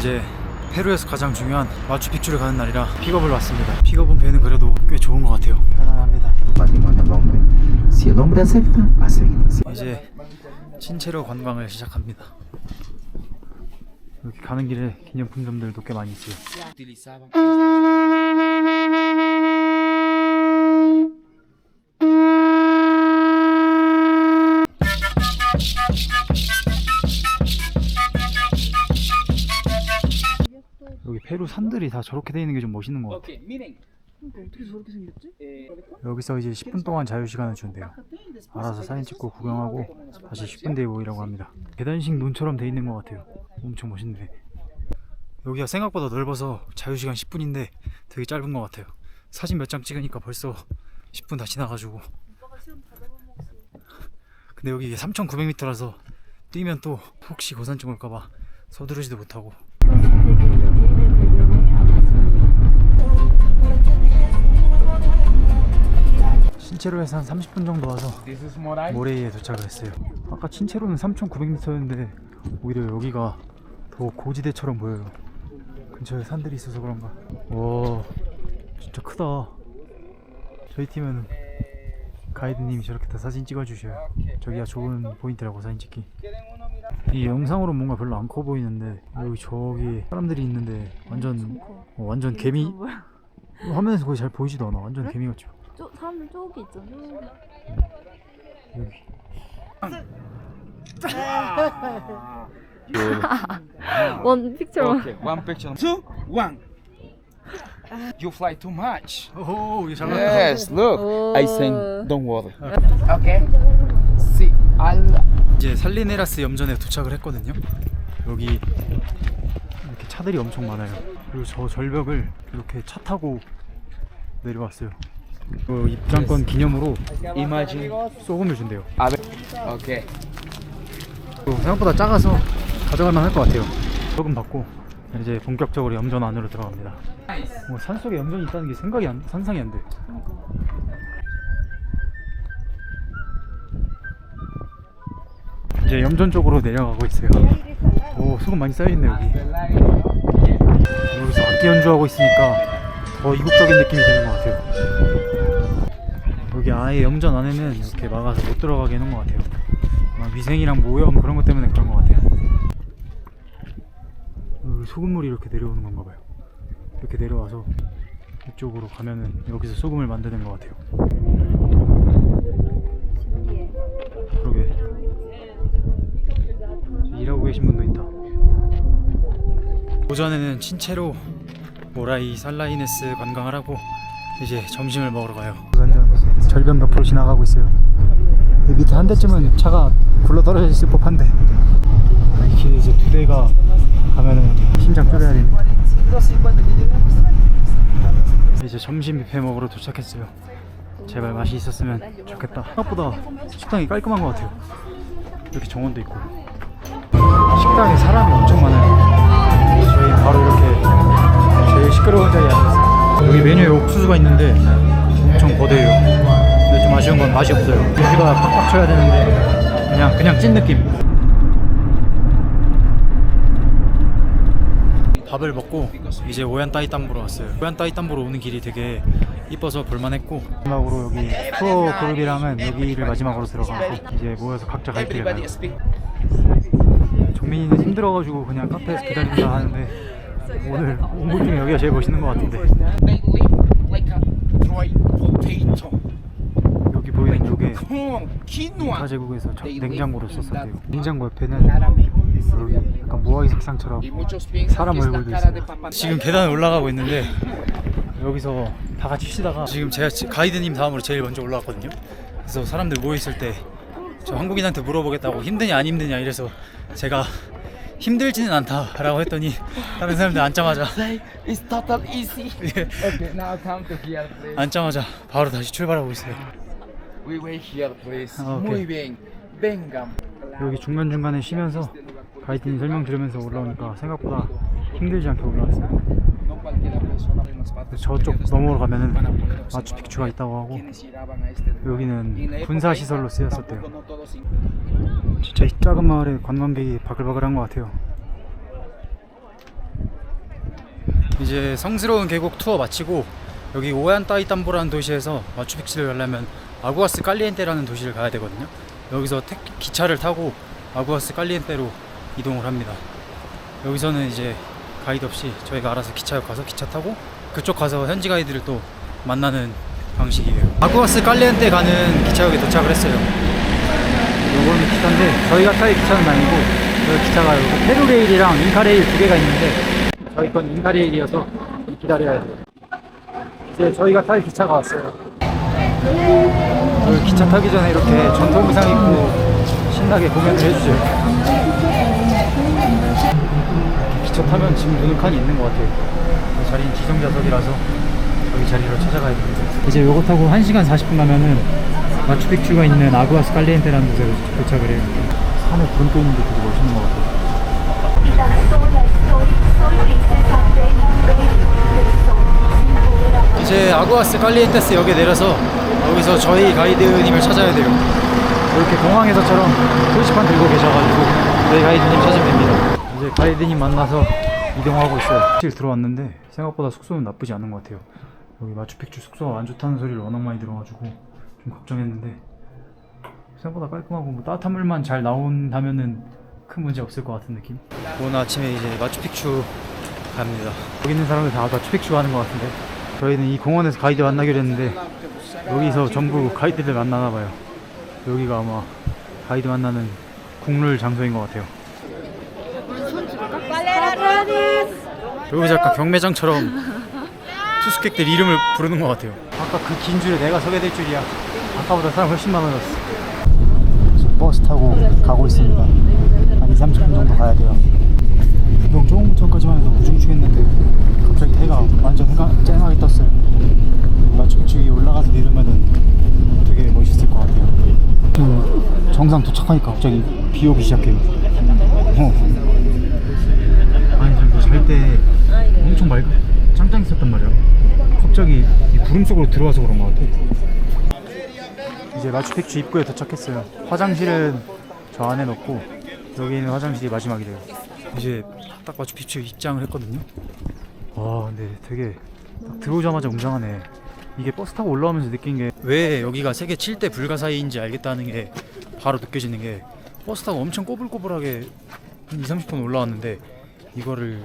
이제 페루에서 가장 중요한 마추픽추를 가는 날이라 픽업을 왔습니다. 픽업은 배는 그래도 꽤 좋은 것 같아요. 편안합니다. 이제 신체로 관광을 시작합니다. 여기 가는 길에 기념품점들도 꽤 많이 있어요. 페루 산들이 다 저렇게 돼 있는 게 좀 멋있는 것 같아요. 어떻게 저렇게 생겼지? 여기서 이제 10분 동안 자유 시간을 준대요. 알아서 사진 찍고 구경하고 다시 10분 뒤에 모이라고 합니다. 계단식 논처럼 돼 있는 것 같아요. 엄청 멋있네. 여기가 생각보다 넓어서 자유 시간 10분인데 되게 짧은 것 같아요. 사진 몇 장 찍으니까 벌써 10분 다 지나가지고. 근데 여기 3,900m라서 뛰면 또 혹시 고산증 올까봐 서두르지도 못하고 신체로에서 한 30분 정도 와서 모레이에 도착을 했어요. 아까 친체로는 3,900m였는데 오히려 여기가 더 고지대처럼 보여요. 근처에 산들이 있어서 그런가. 와, 진짜 크다. 저희 팀은 가이드님이 저렇게 다 사진 찍어주셔요. 저기가 좋은 포인트라고 사진 찍기. 이 영상으로 뭔가 별로 안 커 보이는데 여기 저기 사람들이 있는데 완전 어, 완전 개미 화면에서 거의 잘 보이지도 않아. 완전 개미 같죠. 저 사람들 저기 있잖아. 여기. 원 픽처만. Okay, one picture. Two, one. You fly too much. 오, 이게 잘 Yes, look. I Oh. think, don't worry. Okay. See, I'll. 이제 살리네라스 염전에 도착을 했거든요. 여기 이렇게 차들이 엄청 많아요. 그리고 저 절벽을 이렇게 차 타고 내려왔어요. 그 입장권 기념으로 Imagine. 소금을 준대요. Okay. 그 생각보다 작아서 가져갈 만할 것 같아요. 소금 받고 이제 본격적으로 염전 안으로 들어갑니다. 뭐 산속에 염전이 있다는 게 생각이 안, 상상이 안 돼. 이제 염전 쪽으로 내려가고 있어요. 오 소금 많이 쌓여있네 여기. 여기서 악기 연주하고 있으니까 더 이국적인 느낌이 드는 것 같아요. 여기 아예 염전 안에는 이렇게 막아서 못 들어가게 해놓은 것 같아요. 위생이랑 모형 그런 것 때문에 그런 것 같아요. 여기 소금물이 이렇게 내려오는 건가 봐요. 이렇게 내려와서 이쪽으로 가면은 여기서 소금을 만드는 것 같아요. 그러게. 일하고 계신 분도 있다. 오전에는 친체로 모라이 살라이네스 관광을 하고 이제 점심을 먹으러 가요. 절벽 옆으로 지나가고 있어요. 이 밑에 한 대쯤은 차가 굴러 떨어져 있을 법한데 이길 이제 두 대가 가면은 심장 되네. 이제 점심 뷔페 먹으러 도착했어요. 제발 맛이 있었으면 좋겠다. 생각보다 식당이 깔끔한 것 같아요. 이렇게 정원도 있고 식당에 사람이 엄청 많아요. 저희 바로 이렇게 제일 시끄러운 자리에 앉았어요. 여기 메뉴에 옥수수가 있는데 엄청 거대해요. 아쉬운 건 맛이 없어요. 여기가 팍팍 쳐야 되는데 그냥 그냥 찐 느낌. 밥을 먹고 이제 오얀 따이 땅 보러 왔어요. 오얀 따이 땅 보러 오는 길이 되게 이뻐서 볼만했고 마지막으로 여기 투어 그룹이랑은 여기를 마지막으로 들어가고 이제 모여서 각자 갈 길에 가요. 종민이는 힘들어가지고 그냥 카페에서 기다린다 하는데 오늘 온 곳 중에 여기가 제일 멋있는 것 같은데 보이는 요게 Corn, quinoa. 카 제국에서 저- They live 냉장고로 썼었대요. 냉장고 옆에는 약간 모아이 색상처럼 사람 얼굴도 있어요. 지금 계단 올라가고 있는데 여기서 다 같이 쉬다가 지금 제가 지- 가이드님 다음으로 제일 먼저 올라왔거든요. 그래서 사람들 모여 있을 때 저 한국인한테 물어보겠다고 힘드냐 안 힘드냐 이래서 제가 힘들지는 않다라고 했더니 다른 사람들 앉자마자 It's total easy. 예, Okay, now come to here. 앉자마자 바로 다시 출발하고 있어요. We wait here, please. Ah, okay. Muy bien. Vengan. 여기 중간 중간에 쉬면서 가이드님 설명 들으면서 올라오니까 생각보다 힘들지 않게 올라왔어요. 저쪽 넘어로 가면은 마추픽추가 있다고 하고. 여기는 군사 시설로 쓰였었대요. 진짜 이 작은 마을에 관광객이 바글바글한 것 같아요. 이제 성스러운 계곡 투어 마치고 여기 오얀 따이tam보라는 도시에서 마추픽추를 가려면 아구아스 깔리엔테라는 도시를 가야 되거든요. 여기서 택, 기차를 타고 아구아스 깔리엔테로 이동을 합니다. 여기서는 이제 가이드 없이 저희가 알아서 기차역 가서 기차 타고 그쪽 가서 현지 가이드를 또 만나는 방식이에요. 아구아스 깔리엔테 가는 기차역에 도착을 했어요. 요거는 기차인데 저희가 탈 기차는 아니고 저희 기차가 여기 페루레일이랑 인카레일 두 개가 있는데 저희 건 인카레일이어서 기다려야 돼요. 이제 저희가 탈 기차가 왔어요. 기차 타기 전에 이렇게 전통 의상 입고 신나게 공연을 해주죠. 기차 타면 지금 눈을 칸이 있는 것 같아요. 이 자리는 지정좌석이라서 여기 자리로 찾아가야 됩니다. 이제 요거 타고 1시간 40분 가면은 마추픽추가 있는 아구아스 깔리엔테라는 곳에 도착을 해요. 산에 구름 떠 있는 게 되게 멋있는 것 같아요. 이제 아구아스 깔리엔테스 역에 내려서 여기서 저희 가이드님을 찾아야 돼요. 이렇게 공항에서처럼 표지판 들고 계셔가지고 저희 가이드님 찾으면 됩니다. 이제 가이드님 만나서 이동하고 있어요. 사실 들어왔는데 생각보다 숙소는 나쁘지 않은 것 같아요. 여기 마추픽추 숙소가 안 좋다는 소리를 워낙 많이 들어가지고 좀 걱정했는데 생각보다 깔끔하고 뭐 따뜻한 물만 잘 나온다면은 큰 문제 없을 것 같은 느낌. 오늘 아침에 이제 마추픽추 갑니다. 여기 있는 사람들 다 마추픽추 가는 것 같은데 저희는 이 공원에서 가이드 만나기로 했는데 여기서 전부 가이드들 만나나 봐요. 여기가 아마 가이드 만나는 국룰 장소인 것 같아요. 여기서 약간 경매장처럼 투숙객들 이름을 부르는 것 같아요. 아까 그 긴 줄에 내가 서게 될 줄이야. 아까보다 사람 훨씬 많아졌어. 버스 타고 가고 있습니다. 한 2, 30분 정도 가야 돼요. 분명 조금 전까지만 해도 우중충했는데 갑자기 해가 완전 해가 쨍하게 떴어요. 마추픽추 올라가서 내리면은 되게 멋있을 것 같아요. 그 정상 도착하니까 갑자기 비 오기 시작해요. 어. 아니 저잘 때 엄청 맑 짱짱했었단 말이야. 갑자기 이 구름 속으로 들어와서 그런 것 같아. 이제 마추픽추 입구에 도착했어요. 화장실은 저 안에 넣고 여기 있는 화장실이 마지막이래요. 이제 딱 마추픽추 입장을 했거든요. 와 근데 되게 딱 들어오자마자 웅장하네. 이게 버스 타고 올라오면서 느낀 게 왜 여기가 세계 7대 불가사의인지 알겠다는 게 바로 느껴지는 게 버스 타고 엄청 꼬불꼬불하게 한 2, 30분 올라왔는데 이거를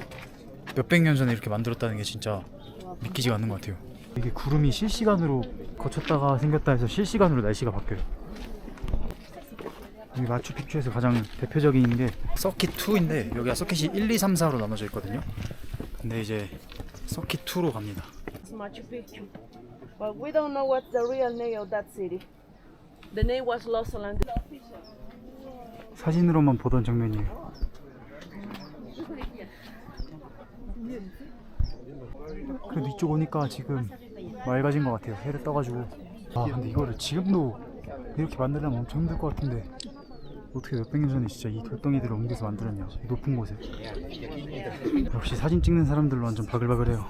몇백 년 전에 이렇게 만들었다는 게 진짜 믿기지가 않는 것 같아요. 이게 구름이 실시간으로 거쳤다가 생겼다 해서 실시간으로 날씨가 바뀌어요. 여기 마추픽추에서 가장 대표적인 게 서킷 2인데 여기가 서킷이 1, 2, 3, 4로 나눠져 있거든요. 근데 이제 서킷 2로 갑니다. Picchu. But we don't know what's the real name of that city. The name was lost along the 사진으로만 보던 장면이에요. 그래도 이쪽 오니까 지금 맑아진 것 같아요. 해를 떠가지고. 아 근데 이거를 지금도 이렇게 만들려면 엄청 힘들 것 같은데 어떻게 몇백 년 전에 진짜 이 돌덩이들을 옮겨서 만들었냐 이 높은 곳에. 역시 사진 찍는 사람들로 완전 바글바글해요.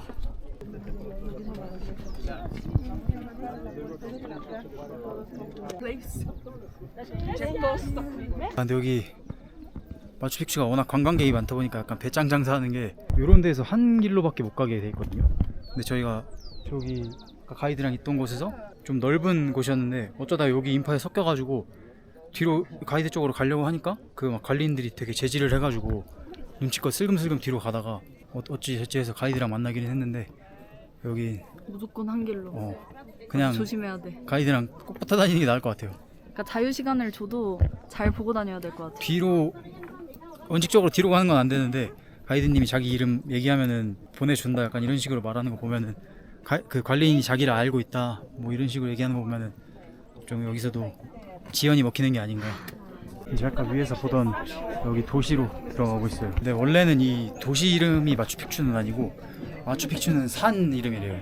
아, 근데 여기 마추픽추가 워낙 관광객이 많다 보니까 약간 배짱 장사하는 게 이런 데서 한 길로밖에 못 가게 돼 있거든요. 근데 저희가 저기 가이드랑 있던 곳에서 좀 넓은 곳이었는데 어쩌다 여기 인파에 섞여가지고 뒤로 가이드 쪽으로 가려고 하니까 그 막 관리인들이 되게 제지를 해가지고 눈치껏 슬금슬금 뒤로 가다가 어, 어찌 저찌 해서 가이드랑 만나기는 했는데 여기 무조건 한 길로. 어 그냥 조심해야 돼. 가이드랑 꼭 붙어 다니는 게 나을 것 같아요. 그러니까 자유 시간을 줘도 잘 보고 다녀야 될 것 같아. 뒤로 원칙적으로 뒤로 가는 건 안 되는데 가이드님이 자기 이름 얘기하면은 보내준다 약간 이런 식으로 말하는 거 보면은 가- 그 관리인이 자기를 알고 있다 뭐 이런 식으로 얘기하는 거 보면은 좀 여기서도 지연이 먹히는 게 아닌가 이제 아까 위에서 보던 여기 도시로 들어가고 있어요 근데 원래는 이 도시 이름이 마추픽추는 아니고 마추픽추는 산 이름이래요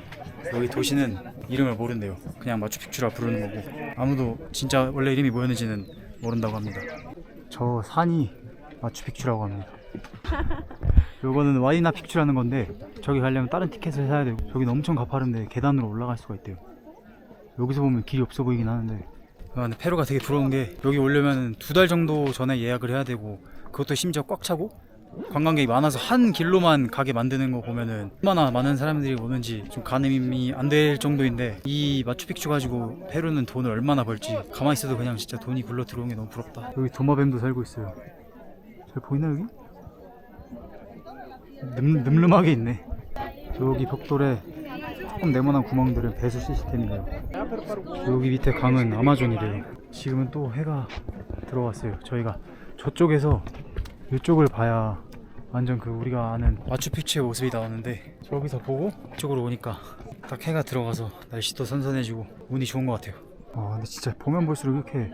여기 도시는 이름을 모른대요 그냥 마추픽추라 부르는 거고 아무도 진짜 원래 이름이 뭐였는지는 모른다고 합니다 저 산이 마추픽추라고 합니다. 요거는 와이나 픽추라는 건데 저기 가려면 다른 티켓을 사야 되고 저기는 엄청 가파른데 계단으로 올라갈 수가 있대요. 여기서 보면 길이 없어 보이긴 하는데 아, 근데 페루가 되게 부러운 게 여기 오려면 두 달 정도 전에 예약을 해야 되고 그것도 심지어 꽉 차고 관광객이 많아서 한 길로만 가게 만드는 거 보면은 얼마나 많은 사람들이 오는지 좀 가늠이 안 될 정도인데 이 마추픽추 가지고 페루는 돈을 얼마나 벌지? 가만히 있어도 그냥 진짜 돈이 굴러 들어오는 게 너무 부럽다. 여기 도마뱀도 살고 있어요. 잘 보이나 여기? 늠, 늠름하게 있네. 여기 벽돌에 조금 네모난 구멍들은 배수 시스템이네요. 여기 밑에 강은 아마존이래요. 지금은 또 해가 들어왔어요 저희가. 저쪽에서 이쪽을 봐야 완전 그 우리가 아는 마추픽추의 모습이 나오는데 저기서 보고? 이쪽으로 오니까 딱 해가 들어가서 날씨도 선선해지고 운이 좋은 것 같아요. 아 근데 진짜 보면 볼수록 이렇게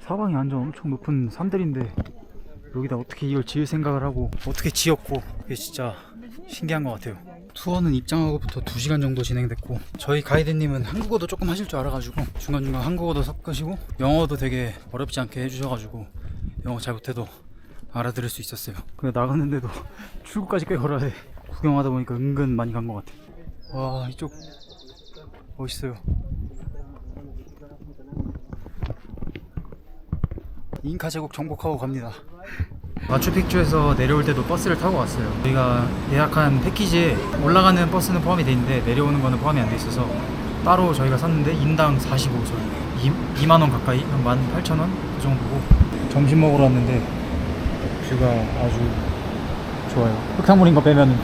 사방이 완전 엄청 높은 산들인데 여기다 어떻게 이걸 지을 생각을 하고 어떻게 지었고 그게 진짜 신기한 것 같아요. 투어는 입장하고부터 2시간 정도 진행됐고 저희 가이드님은 한국어도 조금 하실 줄 알아가지고 중간중간 한국어도 섞으시고 영어도 되게 어렵지 않게 해주셔가지고 영어 잘 못해도 알아들을 수 있었어요. 근데 나갔는데도 출구까지 꽤 걸어야 돼 구경하다 보니까 은근 많이 간 것 같아. 와 이쪽 멋있어요. 잉카 제국 정복하고 갑니다. 마추픽추에서 내려올 때도 버스를 타고 왔어요. 저희가 예약한 패키지에 올라가는 버스는 포함이 돼 있는데 내려오는 거는 포함이 안 돼 있어서 따로 저희가 샀는데 인당 45소. 2, 만원 가까이? 한 18,000원? 그 정도고. 점심 먹으러 왔는데 뷰가 아주 좋아요. 흙탕물인 거 빼면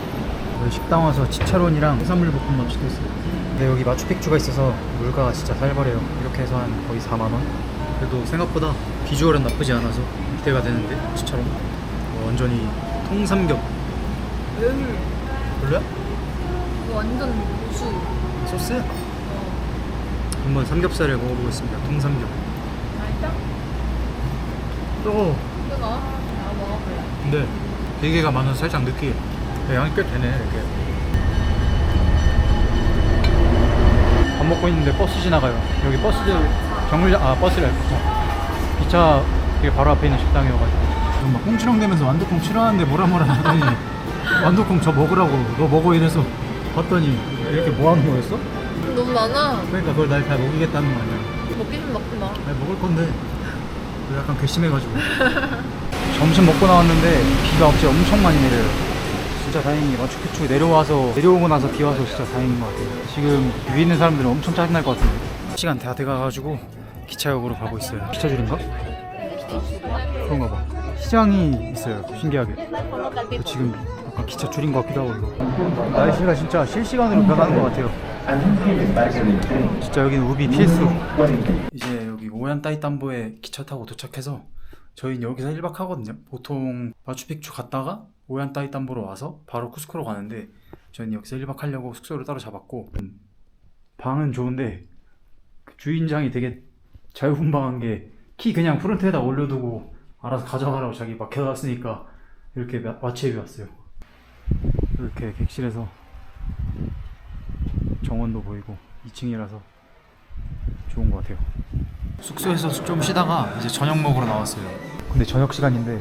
여기 식당 와서 치차론이랑 해산물 볶음밥 시켰어요. 근데 여기 마추픽추가 있어서 물가가 진짜 살벌해요. 이렇게 해서 한 거의 4만 원. 그래도 생각보다 비주얼은 나쁘지 않아서 기대가 되는데 치차론 어, 완전히 통삼겹. 별로야? 이거 완전 고수. 소스? 한번 삼겹살을 먹어보겠습니다. 통삼겹. 맛있다? 뜨거워. 뜨거? 근데 비계가 많아서 살짝 느끼해. 네, 양이 꽤 되네 이렇게. 밥 먹고 있는데 버스 지나가요. 여기 버스들 정류장 아 버스래 기차. 기차 길 바로 앞에 있는 식당이어가지고. 막 꽁치렁대면서 완두콩 싫어하는데 뭐라 뭐라 하더니 완두콩 저 먹으라고 너 먹어 이래서 봤더니 이렇게 뭐 하는 거였어? 너무 많아. 그러니까 그걸 날다 먹이겠다는 거 아니야. 먹기는 먹지 마. 아니 먹을 건데 그 약간 괘씸해가지고 점심 먹고 나왔는데 비가 갑자기 엄청 많이 내려요. 진짜 다행히 마추픽추 내려와서 내려오고 나서 비 와서 진짜 다행인 것 같아요. 지금 위에 있는 사람들은 엄청 짜증날 것 같은데. 시간 다 돼가가지고 기차역으로 가고 있어요. 기차줄인가? 그런가 봐. 시장이 있어요 신기하게. 그 지금 약간 기차 줄인 것 같기도 하고. 날씨가 진짜 실시간으로 변하는 것 같아요. 진짜 여기는 우비 필수 이제 여기 오얀 따이담보에 기차 타고 도착해서 저희는 여기서 1박 하거든요 보통 마추픽추 갔다가 오얀따이담보로 와서 바로 쿠스코로 가는데 저희는 여기서 1박 하려고 숙소를 따로 잡았고 음, 방은 좋은데 그 주인장이 되게 자유분방한 게 키 그냥 프론트에다 올려두고 알아서 가져가라고 자기 맡겨놨으니까 이렇게 마- 마취해 왔어요 이렇게 객실에서 정원도 보이고 2층이라서 좋은 것 같아요. 숙소에서 좀 쉬다가 이제 저녁 먹으러 나왔어요. 근데 저녁 시간인데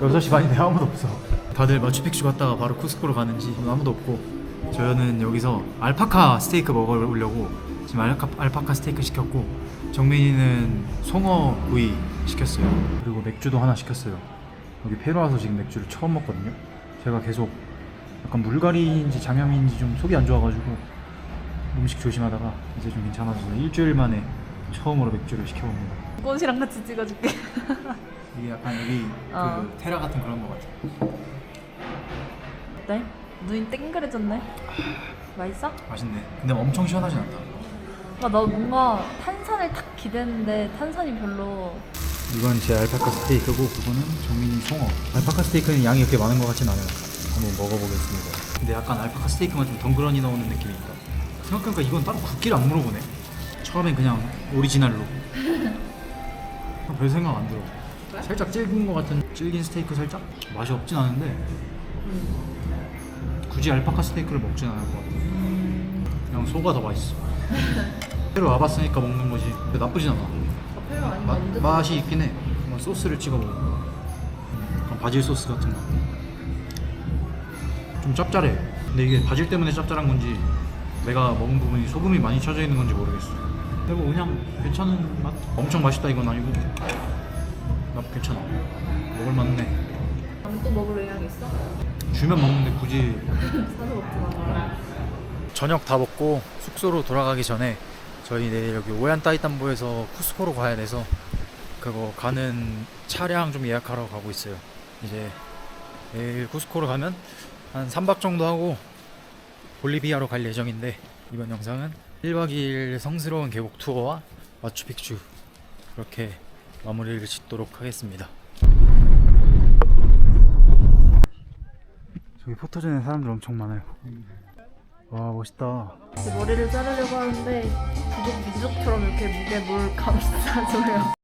6시 반인데 아무도 없어. 다들 마추픽추 갔다가 바로 쿠스코로 가는지 아무도 없고 저는 여기서 알파카 스테이크 먹으려고 지금 알파, 알파카 스테이크 시켰고 정민이는 송어 구이 시켰어요. 그리고 맥주도 하나 시켰어요. 여기 페루 와서 지금 맥주를 처음 먹거든요. 제가 계속 약간 물갈이인지 장염인지 좀 속이 안 좋아가지고 음식 조심하다가 이제 좀 괜찮아져서 일주일 만에 처음으로 맥주를 시켜봅니다. 꽃이랑 같이 찍어줄게. 이게 약간 여기 어. 그 테라 같은 그런 거 같아. 어때? 눈이 땡그레졌네. 맛있어? 맛있네. 근데 엄청 시원하진 않다. 아, 나 뭔가 탄산을 탁 기대했는데 탄산이 별로. 이건 제 알파카 스테이크고 그거는 정민이 송어. 알파카 스테이크는 양이 그렇게 많은 것 같진 않아요. 한번 먹어보겠습니다. 근데 약간 알파카 스테이크만 좀 덩그러니 나오는 느낌이 있다. 생각해보니까 이건 따로 굵기를 안 물어보네. 처음엔 그냥 오리지널로. 별 생각 안 들어. 살짝 질긴 것 같은 질긴 스테이크 살짝 맛이 없진 않은데 굳이 알파카 스테이크를 먹진 않을 것 같아. 그냥 소가 더 맛있어. 새로 와봤으니까 먹는 거지. 근데 나쁘진 않아. 마, 맛이 있긴 해. 뭐 소스를 찍어 먹으면 약간 바질 소스 같은 거. 좀 짭짤해. 근데 이게 바질 때문에 짭짤한 건지 내가 먹은 부분이 소금이 많이 쳐져 있는 건지 모르겠어. 뭐 그냥 괜찮은 맛. 엄청 맛있다 이건 아니고 나 괜찮아. 먹을 만해. 또 먹을 의향 있어? 주면 먹는데 굳이 사서 먹지 저녁 다 먹고 숙소로 돌아가기 전에 저희 내일 여기 오얀 따이탄보에서 쿠스코로 가야 돼서 그거 가는 차량 좀 예약하러 가고 있어요. 이제 내일 쿠스코로 가면 한 3박 정도 하고 볼리비아로 갈 예정인데 이번 영상은 1박 2일 성스러운 계곡 투어와 마추픽추 그렇게 마무리를 짓도록 하겠습니다. 저기 포토존에 사람들 엄청 많아요. 와 멋있다. 머리를 자르려고 하는데 부족 민족처럼 이렇게 목에 뭘 감싸줘요.